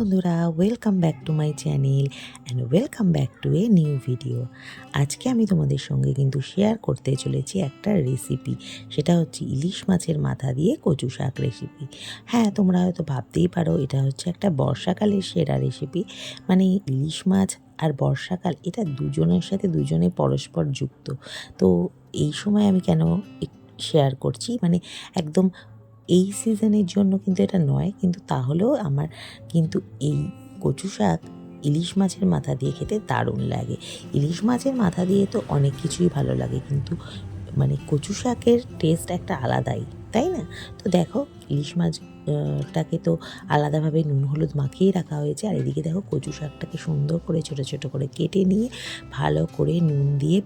Welcome back to my channel and welcome back to a new video আজকে আমি তোমাদের সঙ্গে কিন্তু শেয়ার করতে চলেছি একটা রেসিপি সেটা হচ্ছে ইলিশ মাছের মাথা দিয়ে কচু শাক রেসিপি হ্যাঁ তোমরা হয়তো ভাবতেই পারো, এটা হচ্ছে একটা বর্ষাকালের সেরা রেসিপি মানে ইলিশ মাছ আর বর্ষাকাল, এটা দুজনের সাথে দুজনে পরস্পর যুক্ত। তো এই সময় আমি কেন শেয়ার করছি? মানে একদম এই সিজনের জন্য কিন্তু এটা নয় কিন্তু তাহলেও আমার কিন্তু এই কচু শাক ইলিশ মাছের মাথা দিয়ে খেতে দারুণ লাগে। ইলিশ মাছের মাথা দিয়ে তো অনেক কিছুই ভালো লাগে কিন্তু মানে কচু শাকের টেস্ট একটা আলাদাই তাই না? তো দেখো ইলিশ মাছ আহ, টাকে তো আলাদাভাবে নুন হলুদ মাখিয়ে রাখা হয়েছে আর এদিকে দেখো কচু শাকটাকে সুন্দর করে ছোটো ছোটো করে কেটে নিয়ে ভালো করে নুন দিয়ে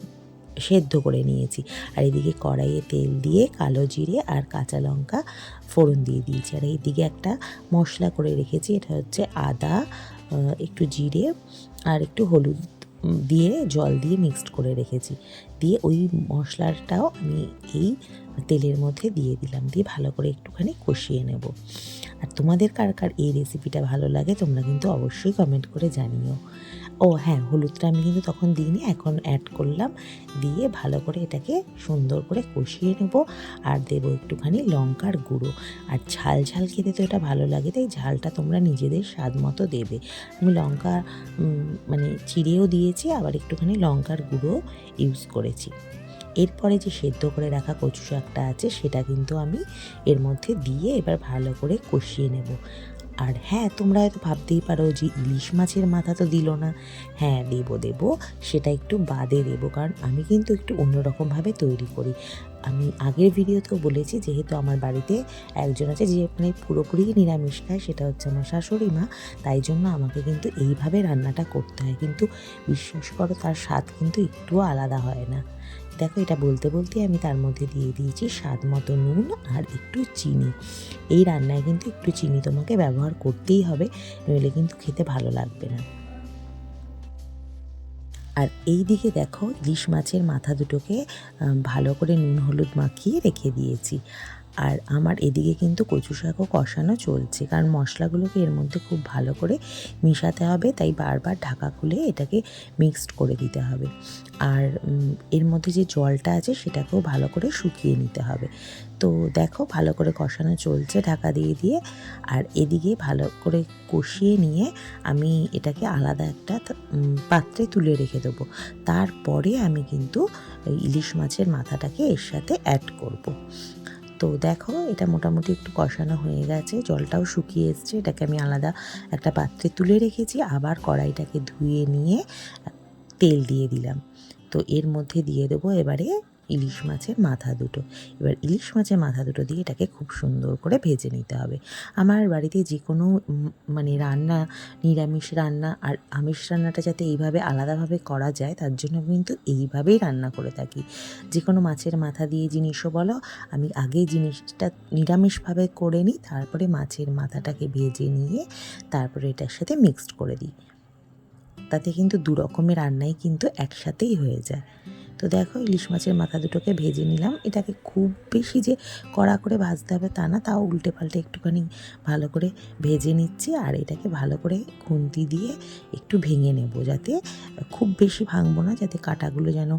সেদ্ধ করে নিয়েছি। আর এদিকে কড়াইয়ে তেল দিয়ে কালো জিরে আর কাঁচা লঙ্কা ফোড়ন দিয়ে দিয়েছি। আর এইদিকে একটা মশলা করে রেখেছি, এটা হচ্ছে আদা একটু জিরে আর একটু হলুদ দিয়ে জল দিয়ে মিক্সড করে রেখেছি। দিয়ে ওই মশলাটাও আমি এই তেলের মধ্যে দিয়ে দিলাম। দিয়ে ভালো করে একটুখানি কষিয়ে নেব। আর তোমাদের কার কার এই রেসিপিটা ভালো লাগে তোমরা কিন্তু অবশ্যই কমেন্ট করে জানিও। ও হ্যাঁ হলুদটা আমি কিন্তু তখন দিইনি, এখন অ্যাড করলাম। দিয়ে ভালো করে এটাকে সুন্দর করে কষিয়ে নেব আর দেবো একটুখানি লঙ্কার গুঁড়ো। আর ঝাল ঝাল খেতে তো এটা ভালো লাগে, তাই ঝালটা তোমরা নিজেদের স্বাদ মতো দেবে। আমি লঙ্কা মানে চিড়েও দিয়েছি, আবার একটুখানি লঙ্কার গুঁড়ো ইউজ করেছি। এরপরে যে সেদ্ধ করে রাখা কচু শাকটা আছে, সেটা কিন্তু আমি এর মধ্যে দিয়ে এবার ভালো করে কষিয়ে নেব। আর হ্যাঁ তোমরা হয়তো ভাবতেই পারো যে ইলিশ মাছের মাথা তো দিল না। হ্যাঁ দেব, দেবো, সেটা একটু বাদে দেবো, কারণ আমি কিন্তু একটু অন্যরকমভাবে তৈরি করি। আমি আগের ভিডিওতেও বলেছি, যেহেতু আমার বাড়িতে একজন আছে, যে মানে পুরোপুরি নিরামিষ খায়, সেটা হচ্ছে আমার শাশুড়ি মা, তাই জন্য আমাকে কিন্তু এইভাবে রান্নাটা করতে হয়। কিন্তু বিশ্বাস করো, তার স্বাদ কিন্তু একটুও আলাদা হয় না। দেখো এটা বলতে বলতে আমি তার মধ্যে দিয়ে দিয়েছি স্বাদ মতো নুন আর একটু চিনি। এই রান্নায় কিন্তু একটু চিনি তোমাকে ব্যবহার করতেই হবে, নইলে কিন্তু খেতে ভালো লাগবে না। আর এই দিকে দেখো ইলিশ মাছের মাথা দুটোকে ভালো করে নুন হলুদ মাখিয়ে রেখে দিয়েছি। আর আমার এদিকে কিন্তু কচু শাকও কষানো চলছে, কারণ মশলাগুলোকে এর মধ্যে খুব ভালো করে মিশাতে হবে, তাই বারবার ঢাকা খুলে এটাকে মিক্সড করে দিতে হবে। আর এর মধ্যে যে জলটা আছে সেটাকেও ভালো করে শুকিয়ে নিতে হবে। তো দেখো ভালো করে কষানো চলছে ঢাকা দিয়ে দিয়ে, আর এদিকে ভালো করে কষিয়ে নিয়ে আমি এটাকে আলাদা একটা পাত্রে তুলে রেখে দেবো। তারপরে আমি কিন্তু ইলিশ মাছের মাথাটাকে এর সাথে অ্যাড করব। তো দেখো, এটা মোটামুটি একটু কষানো হয়ে গেছে। জলটাও শুকিয়ে এসছে। এটাকে আমি আলাদা একটা পাত্রে তুলে রেখেছি। আবার কড়াইটাকে ধুয়ে নিয়ে তেল দিয়ে দিলাম। তো এর মধ্যে দিয়ে দেবো এবারে ইলিশ মাছের মাথা দুটো। এবার ইলিশ মাছের মাথা দুটো দিয়ে এটাকে খুব সুন্দর করে ভেজে নিতে হবে। আমার বাড়িতে যে কোনো মানে রান্না, নিরামিষ রান্না আর আমিষ রান্নাটা যাতে এইভাবে আলাদাভাবে করা যায়, তার জন্য কিন্তু এইভাবেই রান্না করে থাকি। যে কোনো মাছের মাথা দিয়ে জিনিসও বলো, আমি আগে জিনিসটা নিরামিষভাবে করে নিই, তারপরে মাছের মাথাটাকে ভেজে নিয়ে তারপরে এটার সাথে মিক্সড করে দিই। তাতে কিন্তু দু রকমের রান্নাই কিন্তু একসাথেই হয়ে যায়। তো দেখো ইলিশ মাছের মাথা দুটোকে ভেজে নিলাম। এটাকে খুব বেশি যে কড়া করে ভাজতে হবে তা না, তাও উল্টে পাল্টে একটুখানি ভালো করে ভেজে নিচ্ছি আর এটাকে ভালো করে খুন্তি দিয়ে একটু ভেঙে নেব যাতে খুব বেশি ভাঙবো না, যাতে কাঁটাগুলো যেন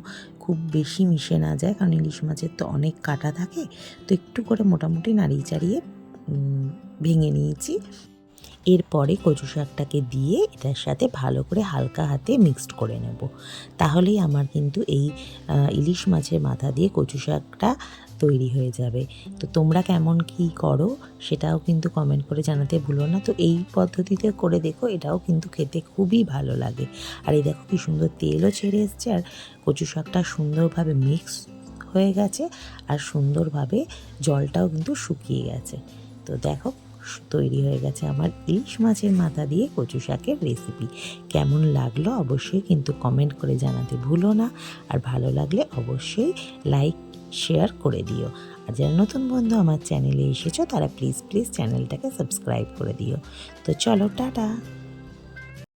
খুব বেশি মিশে না যায়, কারণ ইলিশ মাছের তো অনেক কাঁটা থাকে। তো একটু করে মোটামুটি নাড়িয়ে চাড়িয়ে ভেঙে নিয়েছি। এরপরে কচু শাকটাকে দিয়ে এটার সাথে ভালো করে হালকা হাতে মিক্সড করে নেব। তাহলেই আমার কিন্তু এই ইলিশ মাছের মাথা দিয়ে কচু শাকটা তৈরি হয়ে যাবে। তো তোমরা কেমন কি করো সেটাও কিন্তু কমেন্ট করে জানাতে ভুলো না। তো এই পদ্ধতিতে করে দেখো, এটাও কিন্তু খেতে খুবই ভালো লাগে। আর এই দেখো কি সুন্দর তেলও ছেড়ে এসছে, আর কচু শাকটা সুন্দরভাবে মিক্স হয়ে গেছে, আর সুন্দরভাবে জলটাও কিন্তু শুকিয়ে গেছে। তো দেখো তৈরি হয়ে গেছে আমার ইলিশ মাছের মাথা দিয়ে কচু শাকের রেসিপি কেমন লাগল অবশ্যই কিন্তু কমেন্ট করে জানাতে ভুলো না। আর ভালো লাগলে অবশ্যই লাইক শেয়ার করে দিও। আর যারা নতুন বন্ধু আমার চ্যানেলে এসেছ তারা প্লিজ প্লিজ চ্যানেলটাকে সাবস্ক্রাইব করে দিও। তো চলো, টাটা!